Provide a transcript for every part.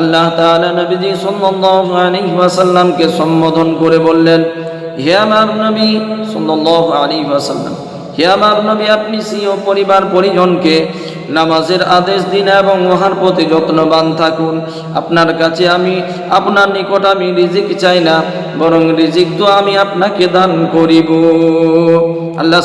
আল্লাহ তাআলা নবীজি সাল্লাল্লাহু আলাইহি ওয়াসাল্লামকে সম্বোধন করে বললেন, হে আমার নবী সাল্লাল্লাহু আলাইহি ওয়াসাল্লাম, হে আমার নবী, আপনি সিও পরিবার পরিজনকে নামাজের আদেশ দিন এবং উহার প্রতি যত্নবান থাকুন। আপনার কাছে আমি, আপনার নিকট আমি রিজিক চাই না, বরং রিজিক তো আমি আপনাকে দান করিব। আল্লাহ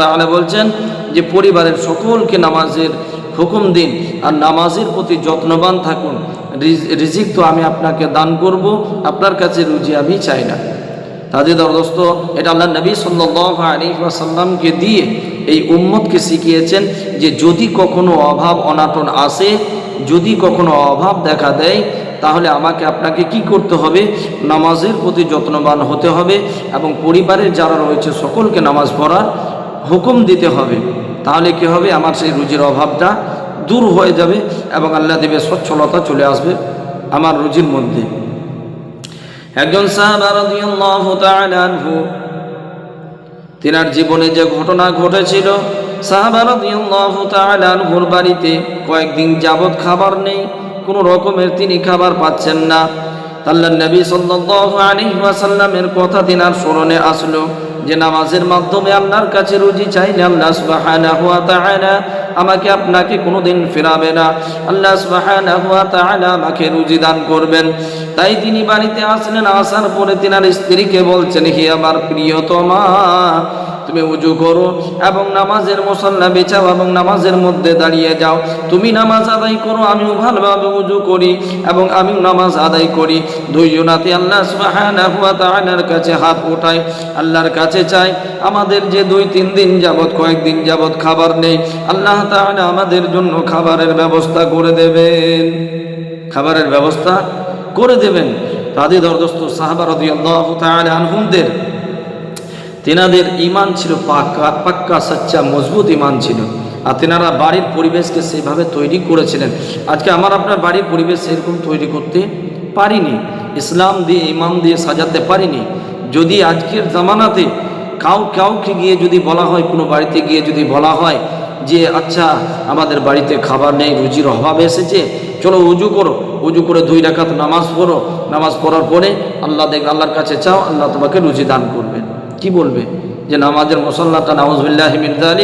তাআলা বলছেন যে, পরিবারের সকলকে নামাজের হুকুম দিন আর নামাজের প্রতি যত্নবান থাকুন। রিজ- রিজিক তো আমি আপনাকে দান করব, আপনার কাছে রুজি আমি চাই না। তাদের দোস্ত এটা আল্লাহ নবী সাল্লাল্লাহু আলাইহি ওয়াসাল্লামকে দিয়ে এই উম্মতকে শিখিয়েছেন যে যদি কখনো অভাব অনাটন আসে, যদি কখনো অভাব দেখা দেয়, তাহলে আমাকে আপনাকে কি করতে হবে? নামাজের প্রতি যত্নবান হতে হবে এবং পরিবারের যারা রয়েছে সকলকে নামাজ পড়ার হুকুম দিতে হবে। তাহলে কি হবে? আমার সেই রুজির অভাবটা দূর হয়ে যাবে এবং আল্লাহ দেবে স্বচ্ছলতা চলে আসবে আমার রুজির মধ্যে। একজন সাহাবা রাদিয়াল্লাহু তাআলা আনহু, তিনার জীবনে যে ঘটনা ঘটেছিল, সাহাবা রাদিয়াল্লাহু তাআলা আনহুর বাড়িতে কয়েকদিন যাবৎ খাবার নেই, কোনো রকমের তিনি খাবার পাচ্ছেন না। আল্লাহ নবী সাল্লাল্লাহু আলাইহি ওয়াসাল্লামের কথা তিনার স্মরণে আসলো। যে নামাজের মাধ্যমে আপনার কাছে রুজি চাইলে আল্লাহ সুবহানাহু ওয়া তাআলা আমাকে আপনাকে কোনোদিন ফেরাবে না। আল্লাহ সুবহানাহু ওয়া তাআলা আমাকে রুজি দান করবেন। তাই তিনি বাড়িতে আসলেন, আসার পরে তিনার স্ত্রীকে বলছেন, হে আমার প্রিয়তমা তুমি উজু করো এবং নামাজের মুসল্লা বেচাও এবং নামাজের মধ্যে দাঁড়িয়ে যাও। তুমি নামাজ আদায় করো, আমিও ভালোভাবে উজু করি এবং আমিও নামাজ আদায় করি। দুইজনাতে আল্লাহ তাআলার কাছে হাত উঠাই আল্লাহর কাছে চাই আমাদের যে দুই তিন দিন যাবত কয়েকদিন যাবত খাবার নেই, আল্লাহ তাআলা আমাদের জন্য খাবারের ব্যবস্থা করে দেবেন। খাবারের ব্যবস্থা করে দেবেন। তাদের দরদস্ত সাহাবা রাদিয়াল্লাহু তাআলা আনহুমদের তেনাদের ইমান ছিল পাক্কা পাক্কা, সচ্চা, মজবুত ইমান ছিল। আর তেনারা বাড়ির পরিবেশকে সেভাবে তৈরি করেছিলেন। আজকে আমার আপনার বাড়ির পরিবেশ সেরকম তৈরি করতে পারিনি। ইসলাম দিয়ে ইমান দিয়ে সাজাতে পারিনি। যদি আজকের জামানাতে কাউ, কাউকে গিয়ে যদি বলা হয়, কোনো বাড়িতে গিয়ে যদি বলা হয় যে আচ্ছা আমাদের বাড়িতে খাবার নেই, রুজির অভাব এসেছে, চলো উজু করো। উজু করে দুই রাকাত নামাজ পড়ো। নামাজ পড়ার পরে আল্লাহ দেখ, আল্লাহর কাছে চাও, আল্লাহ তোমাকে রুজি দান করবেন কি বলবে? যে নামাজের মশল্লাটা নাউজবিল্লাহ মির্দা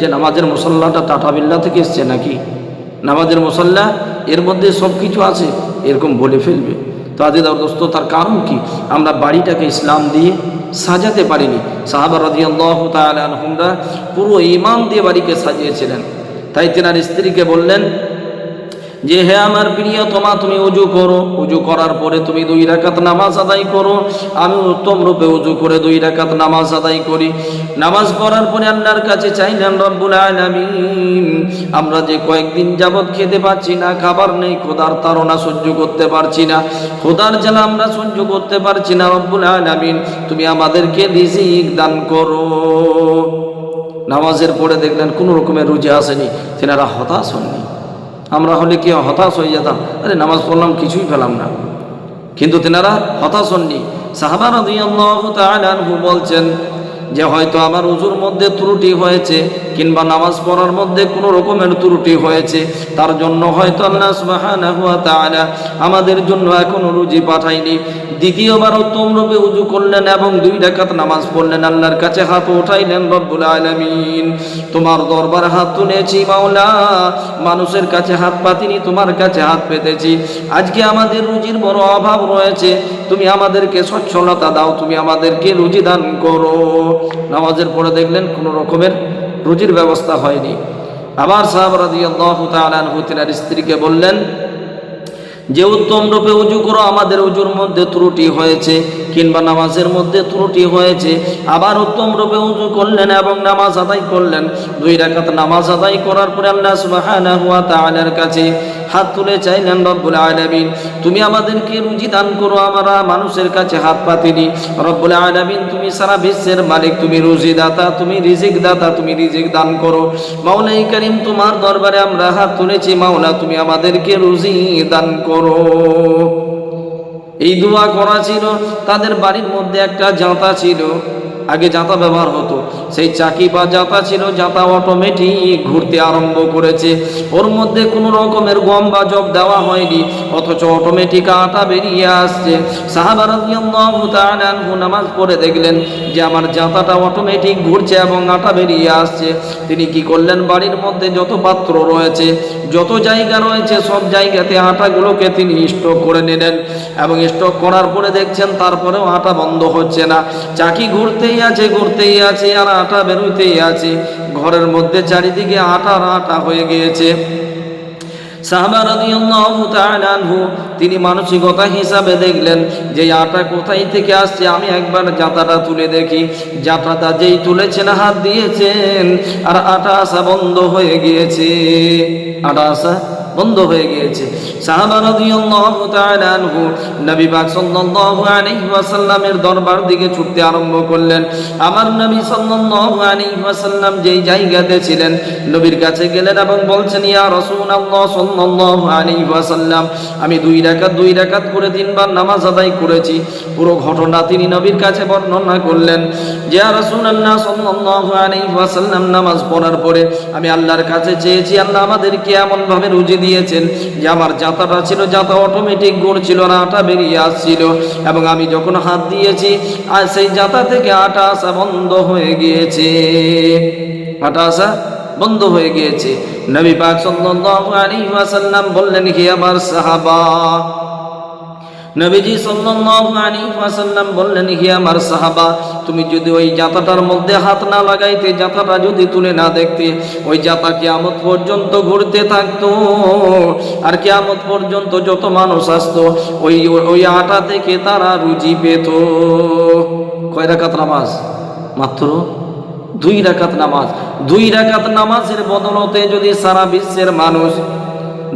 যে নামাজের মশল্লাটা টাটাবিল্লা থেকে এসছে নাকি? নামাজের মশল্লা এর মধ্যে সব কিছু আছে, এরকম বলে ফেলবে। তাদের দোস্ত, তার কারণ কি? আমরা বাড়িটাকে ইসলাম দিয়ে সাজাতে পারিনি। সাহাবা রাদিয়াল্লাহ তাআলা আনহুমরা পুরো ইমান দিয়ে বাড়িকে সাজিয়েছিলেন। তাই তেনার স্ত্রীকে বললেন যে, হে আমার প্রিয়, তোমা তুমি উজু করো। উজু করার পরে তুমি দুই রাকাত নামাজ আদায় করো। আমি উত্তম রূপে উজু করে দুই রাকাত নামাজ আদায় করি। নামাজ পড়ার পরে আল্লাহর কাছে চাইলেন, রব্বুল আলামিন, আমরা যে কয়েকদিন যাবৎ খেতে পাচ্ছি না, খাবার নেই, খোদার তাড়না সহ্য করতে পারছি না, খোদার জ্বালা আমরা সহ্য করতে পারছি না, রব্বুল আলামিন, তুমি আমাদেরকে রিজিক দান করো। নামাজের পরে দেখলেন কোনো রকমের রুজি আসেনি। তেনারা হতাশ হননি। আমরা হলে কি হতাশ হয়ে যেতাম? আরে নামাজ পড়লাম, কিছুই পেলাম না। কিন্তু তেনারা হতাশ হননি। সাহাবান বলছেন যে, হয়তো আমার উজুর মধ্যে ত্রুটি হয়েছে। কিংবা নামাজ পড়ার মধ্যে কোনো রকমের ত্রুটি হয়েছে, তার জন্য হয়তো আল্লাহ তাআলা আমাদের জন্য এখনও রুজি পাঠায়নি। দ্বিতীয়বার উত্তম রূপে উজু করলেন এবং দুই রাকাত নামাজ পড়লেন। আল্লাহর কাছে হাত উঠাইলেন, রব্বুল আলামিন, তোমার দরবার হাত তুলেছি, মাওলা। মানুষের কাছে হাত পাতিনি, তোমার কাছে হাত পেতেছি। আজকে আমাদের রুজির বড় অভাব রয়েছে। তুমি আমাদেরকে সচ্ছলতা দাও, তুমি আমাদেরকে রুজি দান করো। নামাজের পরে দেখলেন কোনো রকমের রুজির ব্যবস্থা হয়নি। আবার সাহাব রাদিয়াল্লাহু তাআলা আনহু, তিনার স্ত্রীকে বললেন, যে উত্তম রূপে উজু করো, আমাদের উজুর মধ্যে ত্রুটি হয়েছে কিংবা নামাজের মধ্যে ত্রুটি হয়েছে। আবার উত্তম রূপে উজু করলেন এবং নামাজ আদায় করলেন। দুই রাকাত নামাজ আদায় করার পরে আল্লাহ সুবাহ কাছে হাত তুলে চাইলেন রব্বুল আলামিন, তুমি আমাদেরকে রুজি দান করো, আমরা মানুষের কাছে হাত পাতিনি। রব্বুল আলামিন, তুমি সারা বিশ্বের মালিক, তুমি রুজি দাতা তুমি রিজিক দাতা তুমি রিজিক দান করো। মাওলাই করিম, তোমার দরবারে আমরা হাত তুলেছি মাওলা তুমি আমাদেরকে রুজি দান করো। এই দোয়া করা ছিল, তাদের বাড়ির মধ্যে একটা জাঁতা ছিল, আগে জাঁতা ব্যবহার হতো। সেই চাকি বা জাতা ছিল, জাতা অটোমেটিক ঘুরতে আরম্ভ করেছে। ওর মধ্যে কোনো রকমের গম বা জব দেওয়া হয়নি, অথচ অটোমেটিক আটা বেরিয়ে আসছে। সাহাবা রাদিয়াল্লাহু তাআলা আনহু নামাজ পড়ে দেখলেন যে আমার জাতাটা অটোমেটিক ঘুরছে এবং আটা বেরিয়ে আসছে। তিনি কি করলেন? বাড়ির মধ্যে যত পাত্র রয়েছে, যত জায়গা রয়েছে, সব জায়গাতে আটাগুলোকে তিনি স্টক করে নিলেন এবং স্টক করার পরে দেখছেন তারপরেও আটা বন্ধ হচ্ছে না। চাকি ঘুরতেই আছে ঘুরতেই আছে আর আটা বেরোতেই আছে। ঘরের মধ্যে চারিদিকে আটার আটা হয়ে গিয়েছে। তিনি মানসিকতা হিসাবে দেখলেন যে আটা কোথায় থেকে আসছে, আমি একবার জাতাটা তুলে দেখি। জাতাটা যেই তুলেছেন, হাত দিয়েছেন, আর আটা আসা বন্ধ হয়ে গিয়েছে। আটা আসা বন্ধ হয়ে গিয়েছে। সাহাবা রাদিয়াল্লাহু তাআলা আনহু নবী পাক সাল্লাল্লাহু আলাইহি ওয়াসাল্লামের দরবার দিকে ছুটতে আরম্ভ করলেন। আমার নবী সাল্লাল্লাহু আলাইহি ওয়াসাল্লাম যেই জায়গাতে ছিলেন, নবীর কাছে গেলেন এবং বলছেন, ইয়া রাসূলুল্লাহ সাল্লাল্লাহু আলাইহি ওয়াসাল্লাম, আমি দুই রাকাত দুই রাকাত করে তিনবার নামাজ আদায় করেছি। পুরো ঘটনা তিনি নবীর কাছে বর্ণনা করলেন যে রাসূলুল্লাহ সাল্লাল্লাহু আলাইহি ওয়াসাল্লাম, নামাজ পড়ার পরে আমি আল্লাহর কাছে চেয়েছি, আল্লাহ আমাদেরকে এমন ভাবে রুজি দিয়েছেন যে আমার জাতাটা ছিল জাতা অটোমেটিক ছিল না, আটা বেরিয়ে আসছিল। এবং আমি যখন হাত দিয়েছি আর সেই জাতা থেকে আটা আসা বন্ধ হয়ে গিয়েছে। আটা আসা বন্ধ হয়ে গিয়েছে। নবী পাক সাল্লাল্লাহু আলাইহি ওয়াসাল্লাম বললেন, হে আমার সাহাবা নবীজি আলাইহি বললেন, হে আমার সাহাবা, তুমি যদি ওই জাতাটার মধ্যে হাত না লাগাইতে, জাতাটা যদি তুলে না দেখতে, ওই জাতা কিয়ামত পর্যন্ত ঘুরতে থাকতো। আর কিয়ামত পর্যন্ত যত মানুষ আসতো, ওই ওই আটা থেকে তারা রুজি পেত। কয় রাকাত নামাজ? মাত্র দুই রাকাত নামাজ। দুই রাকাত নামাজের বদলতে যদি সারা বিশ্বের মানুষ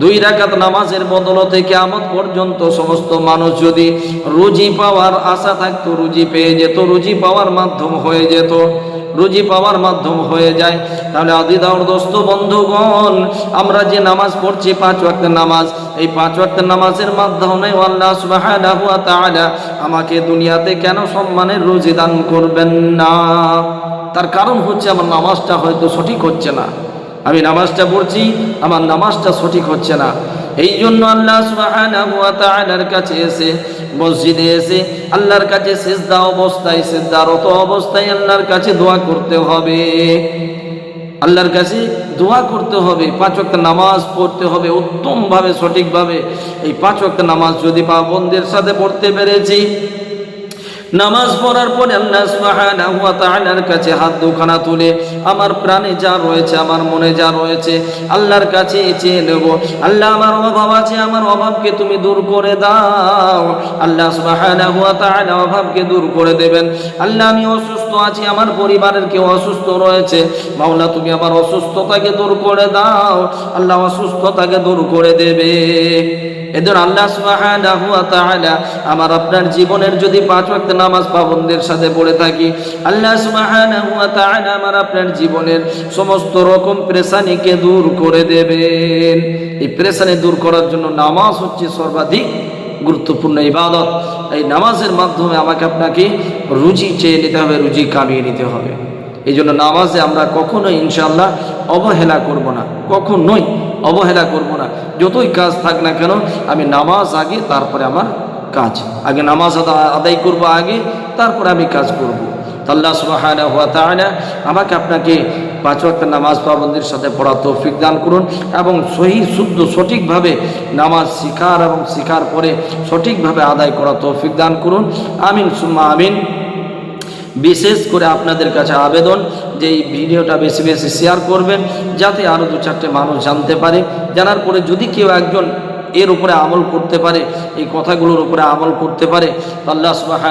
দুই রাকাত নামাজের বদলতে কেমন পর্যন্ত সমস্ত মানুষ যদি রুজি পাওয়ার আশা থাকতো, রুজি পেয়ে যেত, রুজি পাওয়ার মাধ্যম হয়ে যেত, রুজি পাওয়ার মাধ্যম হয়ে যায়। তাহলে আদিদাউর দোস্ত, বন্ধুগণ, আমরা যে নামাজ পড়ছি, পাঁচ ওয়াক্ত নামাজ, এই পাঁচ ওয়াক্ত নামাজের মাধ্যমে আল্লাহ আমাকে দুনিয়াতে কেন সম্মানের রুজি দান করবেন না? তার কারণ হচ্ছে আমার নামাজটা হয়তো সঠিক হচ্ছে না। আমি নামাজটা পড়ছি, আমার নামাজটা সঠিক হচ্ছে না। এই জন্য আল্লাহ তাআলার কাছে এসে, মসজিদে এসে আল্লাহর কাছে সিজদা অবস্থায়, সিজদারত অবস্থায় আল্লাহর কাছে দোয়া করতে হবে। আল্লাহর কাছে দোয়া করতে হবে, পাঁচ ওয়াক্ত নামাজ পড়তে হবে, উত্তমভাবে, সঠিকভাবে। এই পাঁচ ওয়াক্ত নামাজ যদি পাবন্দের সাথে পড়তে পেরেছি নামাজ পড়ার পরে আল্লাহ সুবহানাহু ওয়া তাআলার কাছে হাত দুখানা তুলে, আমার প্রাণে যা রয়েছে, আমার মনে যা রয়েছে, আল্লাহর কাছে চেয়ে নেব। আল্লাহ আমার অভাব আছে, আমার অভাবকে তুমি দূর করে দাও। আল্লাহ সুবহানাহু ওয়া তাআলা অভাবকে দূর করে দেবেন। আল্লাহ আমি অসুস্থ আছি, আমার পরিবারের কেউ অসুস্থ রয়েছে। মাওলা, তুমি আমার অসুস্থতাকে দূর করে দাও। আল্লাহ অসুস্থতাকে দূর করে দেবে। এদের আল্লাহ সুবহানাহু ওয়া তাআলা আমার আপনার জীবনের যদি পাঁচ ওয়াক্ত নামাজ পাবন্দের সাথে পড়ে থাকি। আল্লাহ সুবহানাহু ওয়া তাআলা আমার আপনার জীবনের সমস্ত রকম প্রেসানিকে দূর করে দেবেন। এই প্রেসানি দূর করার জন্য নামাজ হচ্ছে সর্বাধিক গুরুত্বপূর্ণ ইবাদত। এই নামাজের মাধ্যমে আমাকে আপনাকে রুজি চেয়ে নিতে হবে, রুজি কামিয়ে নিতে হবে। এই জন্য নামাজে আমরা কখনোই ইনশাল্লাহ অবহেলা করব না, কখনোই অবহেলা করব না। যতই কাজ থাক না কেন, আমি নামাজ আগে, তারপরে আমার কাজ। আগে নামাজ আদায় করব আগে, তারপরে আমি কাজ করব। আল্লাহ সুবহানাহু ওয়া তাআলা আমাকে আপনাকে পাঁচ ওয়াক্ত নামাজ পাবন্দির সাথে পড়া তৌফিক দান করুন এবং সহি, শুদ্ধ, সঠিকভাবে নামাজ শিখার এবং শিখার পরে সঠিকভাবে আদায় করা তৌফিক দান করুন। আমিন, সুম্মা আমিন। বিশেষ করে আপনাদের কাছে আবেদন যে এই ভিডিওটা বেশি বেশি শেয়ার করবেন, যাতে আরও দু চারটে মানুষ জানতে পারে। জানার পরে যদি কেউ একজন এর উপরে আমল করতে পারে, এই কথাগুলোর উপরে আমল করতে পারে আল্লাহ সুবাহ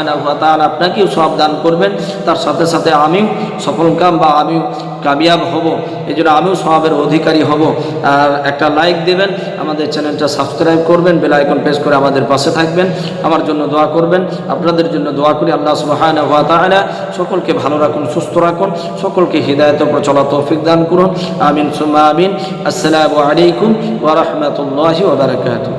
আপনাকেও সব দান করবেন। তার সাথে সাথে আমিও সফলকাম বা আমিও কামিয়াব হব এই জন্য আমিও সবের অধিকারী হব। আর একটা লাইক দেবেন, আমাদের চ্যানেলটা সাবস্ক্রাইব করবেন বেল আইকন প্রেস করে আমাদের পাশে থাকবেন, আমার জন্য দোয়া করবেন, আপনাদের জন্য দোয়া করি আল্লাহ সুবহানাহু ওয়া তাআলা সকলকে ভালো রাখুন, সুস্থ রাখুন, সকলকে হৃদায়ত প্রচলা তৌফিক দান করুন, আমিন সুম্মা আমিন। আসসালামু আলাইকুম ওয়া বারাকাতুহু।